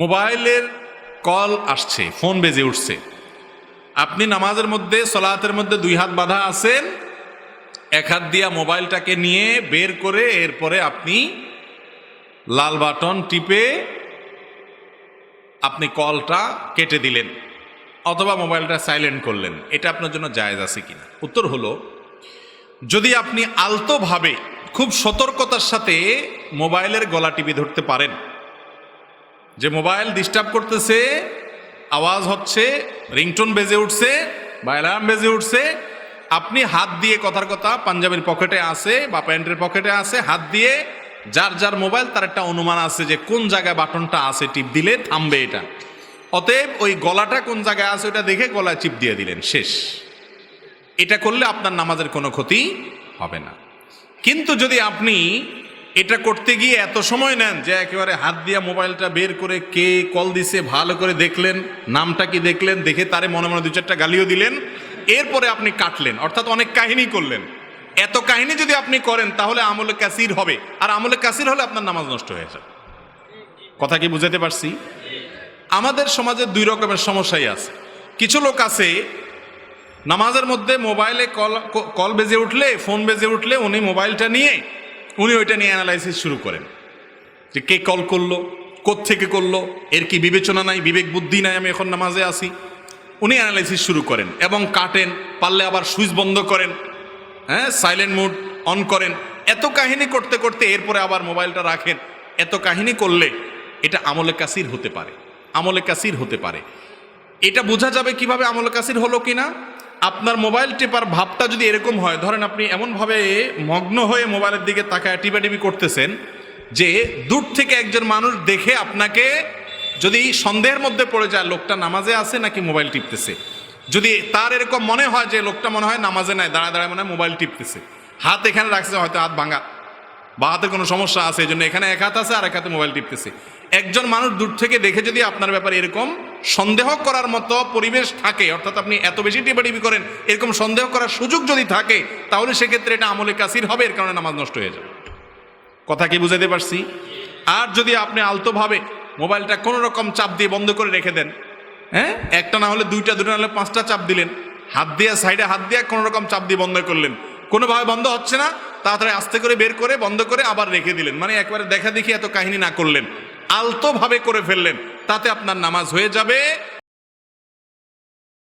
মোবাইলের কল আসছে, ফোন বেজে উঠছে। আপনি নামাজের মধ্যে, সলাতের মধ্যে দুই হাত বাঁধা আছেন, এক হাত দিয়া মোবাইলটাকে নিয়ে বের করে এরপরে আপনি লাল বাটন টিপে আপনি কলটা কেটে দিলেন অথবা মোবাইলটা সাইলেন্ট করলেন। এটা আপনার জন্য জায়েজ আছে কিনা? উত্তর হলো, যদি আপনি আলতোভাবে, খুব সতর্কতার সাথে মোবাইলের গলা টিপে ধরতে পারেন যে মোবাইল ডিস্টার্ব করতেছে, আওয়াজ হচ্ছে, রিংটোন বেজে উঠছে, বা অ্যালার্ম বেজে উঠছে। আপনি হাত দিয়ে কথার কথা পাঞ্জাবের পকেটে আছে, বা প্যান্টের পকেটে আছে, হাত দিয়ে যার যার মোবাইল, তার একটা অনুমান আছে যে কোন জায়গায় বাটনটা আছে, টিপ দিলে থামবে এটা। অতএব ওই গলাটা কোন জায়গায় আছে, ওটা দেখে গলায় চিপ দিয়ে দিলেন, শেষ। এটা করলে আপনার নামাজের কোনো ক্ষতি হবে না। কিন্তু যদি আপনি এটা করতে গিয়ে এত সময় নেন যে একেবারে হাত দিয়া মোবাইলটা বের করে কে কল দিছে ভালো করে দেখলেন, নামটা কি দেখলেন, দেখে তারে মনে মনে দু চারটা গালিও দিলেন, এরপরে আপনি কাটলেন। অর্থাৎ অনেক কাহিনী করলেন। এত কাহিনী যদি আপনি করেন, তাহলে আমলে কাসির হবে। আর আমলে কাসির হলে আপনার নামাজ নষ্ট হয়ে যাবে। কথা কি বুঝাতে পারছি? আমাদের সমাজে দুই রকমের সমস্যাই আছে। কিছু লোক আছে, নামাজের মধ্যে মোবাইলে কল কল বেজে উঠলে, ফোন বেজে উঠলে উনি মোবাইলটা নিয়ে উনি ওইটা নিয়ে অ্যানালাইসিস শুরু করেন যে কে কল করল থেকে করল, এর কি বিবেচনা নাই, বিবেক বুদ্ধি নাই, আমি এখন নামাজে আসি উনি অ্যানালাইসিস শুরু করেন এবং কাটেন, পারলে আবার সুইচ বন্ধ করেন হ্যাঁ সাইলেন্ট মুড অন করেন। এত কাহিনী করতে করতে এরপরে আবার মোবাইলটা রাখেন। এত কাহিনী করলে এটা আমলে কাসির হতে পারে, আমলে কাসির হতে পারে। এটা বোঝা যাবে কীভাবে আমলে কাসির হলো কিনা? আপনার মোবাইল টেপার ভাবটা যদি এরকম হয়, ধরেন আপনি এমনভাবে মগ্ন হয়ে মোবাইলের দিকে তাকায়, টিপাটিপি করতেছেন যে দূর থেকে একজন মানুষ দেখে আপনাকে যদি সন্দেহের মধ্যে পড়ে যায়, লোকটা নামাজে আছে নাকি মোবাইল টিপতেছে? যদি তার এরকম মনে হয় যে লোকটা মনে হয় নামাজে নাই, দাঁড়ায় দাঁড়ায় মনে হয় মোবাইল টিপতেছে। হাত এখানে রাখছে, হয়তো হাত ভাঙা। বা হাতে কোনো সমস্যা আছে, এই জন্য এখানে এক হাত আছে আর এক হাতে মোবাইল টিপতেছে। একজন মানুষ দূর থেকে দেখে যদি আপনার ব্যাপারে এরকম সন্দেহ করার মতো পরিবেশ থাকে, অর্থাৎ আপনি এত বেশি টিপাটিপি করেন, এরকম সন্দেহ করার সুযোগ যদি থাকে, তাহলে সেক্ষেত্রে এটা আমলে কাসির হবে, এর কারণে নামাজ নষ্ট হয়ে যাবে। কথা কি বুঝাতে পারছি? আর যদি আপনি আলতোভাবে মোবাইলটা কোনো রকম চাপ দিয়ে বন্ধ করে রেখে দেন হ্যাঁ? একটা না হলে দুইটা, দুটো না হলে পাঁচটা চাপ দিলেন, হাত দিয়ে, সাইডে হাত দিয়ে কোনো রকম চাপ দিয়ে বন্ধ করলেন, কোনোভাবে বন্ধ হচ্ছে না, তাড়াতাড়ি আস্তে করে বের করে, বন্ধ করে আবার রেখে দিলেন মানে একবারে দেখা দেখি এত কাহিনী না করলেন, আলতোভাবে করে ফেললেন তাতে আপনার নামাজ হয়ে যাবে।